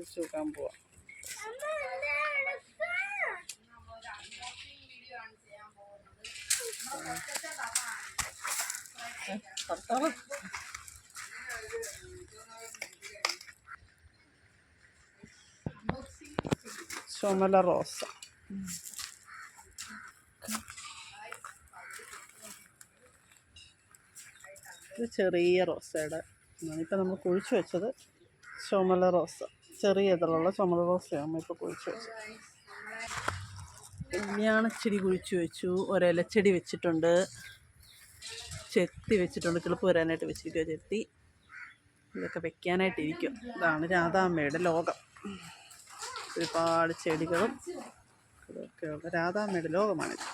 കുഴിച്ച് നോക്കാൻ പോവാം. ഭർത്താവ്? ചുമല റോസ. ഇത് ചെറിയ റോസയുടെ ഇപ്പം നമ്മൾ കുഴിച്ച് വെച്ചത് ചുമല റോസ. ചെറിയ ഇതിലുള്ള ചുമല നമ്മൾ ഇപ്പോൾ കുഴിച്ച് വെച്ചത്. കല്യാണച്ചെടി കുഴിച്ച് വെച്ചു. ഒരിലച്ചെടി വെച്ചിട്ടുണ്ട്. ചെത്തി വെച്ചിട്ടുണ്ട്. കിളിപ്പ് വരാനായിട്ട് വെച്ചിരിക്കുക ചെത്തി. ഇതൊക്കെ വെക്കാനായിട്ടിരിക്കും. ഇതാണ് രാധാമ്മയുടെ ലോകം. ഒരുപാട് ചെടികളും ഇതൊക്കെയുള്ള രാധാമ്മയുടെ ലോകമാണിത്.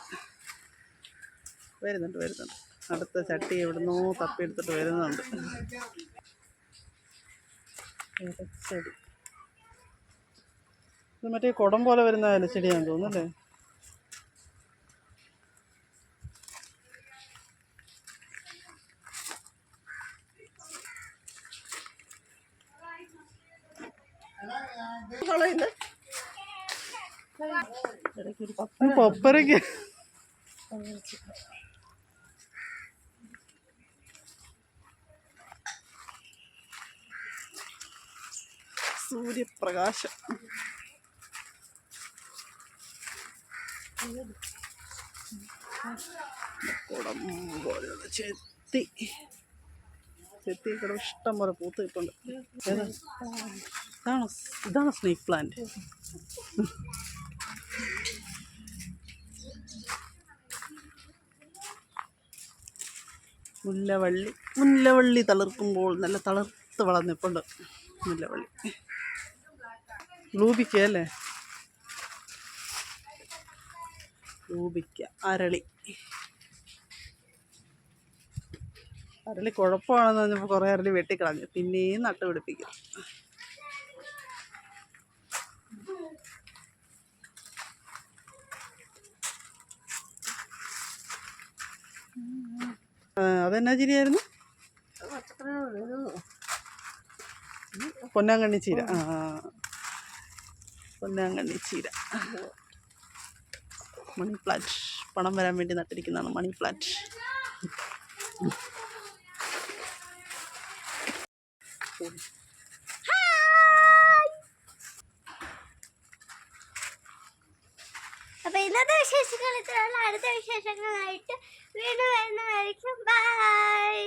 വരുന്നുണ്ട് വരുന്നുണ്ട്. അടുത്ത ചട്ടി എവിടുന്നോ തപ്പിയെടുത്തിട്ട് വരുന്നുണ്ട്. ഇലച്ചെടി ഇത് മറ്റേ കുടം പോലെ വരുന്ന ഇലച്ചെടിയാണെന്ന് തോന്നുന്നല്ലേ അല്ലേ? പപ്പരയ്ക്ക്. സൂര്യപ്രകാശം. കുടം പോലെയുള്ള ചെത്തി. ചെത്തി ഇവിടെ ഇഷ്ടം പോലെ പൂത്ത് കിട്ടുന്നുണ്ട്. ഇതാണ്? ഇതാണോ സ്നേക്ക് പ്ലാന്റ് മുല്ലവള്ളി. മുല്ലവള്ളി തളിർക്കുമ്പോൾ നല്ല തളിർത്ത് വളർന്നിപ്പുണ്ട് മുല്ലവള്ളി. ലൂപിക്ക ലൂപിക്ക അരളി. അരളി കുഴപ്പമാണെന്ന് പറഞ്ഞപ്പോൾ കുറേ അരളി വെട്ടിക്കളഞ്ഞു. പിന്നെയും നട്ടുപിടിപ്പിക്കും അതെന്നാ ചിരിയായിരുന്നു? പൊന്നാങ്കണ്ണി ചീര. ആ. പൊന്നാങ്കണ്ണി ചീര. മണി പ്ലാന്റ് പണം വരാൻ വേണ്ടി നട്ടിരിക്കുന്നതാണ് മണി പ്ലാന്റ് അപ്പൊ ഇന്നത്തെ വിശേഷങ്ങൾ ഇത്രയുള്ള അടുത്ത വിശേഷങ്ങളായിട്ട് വീണ്ടും വരുന്നതായിരിക്കും ബൈ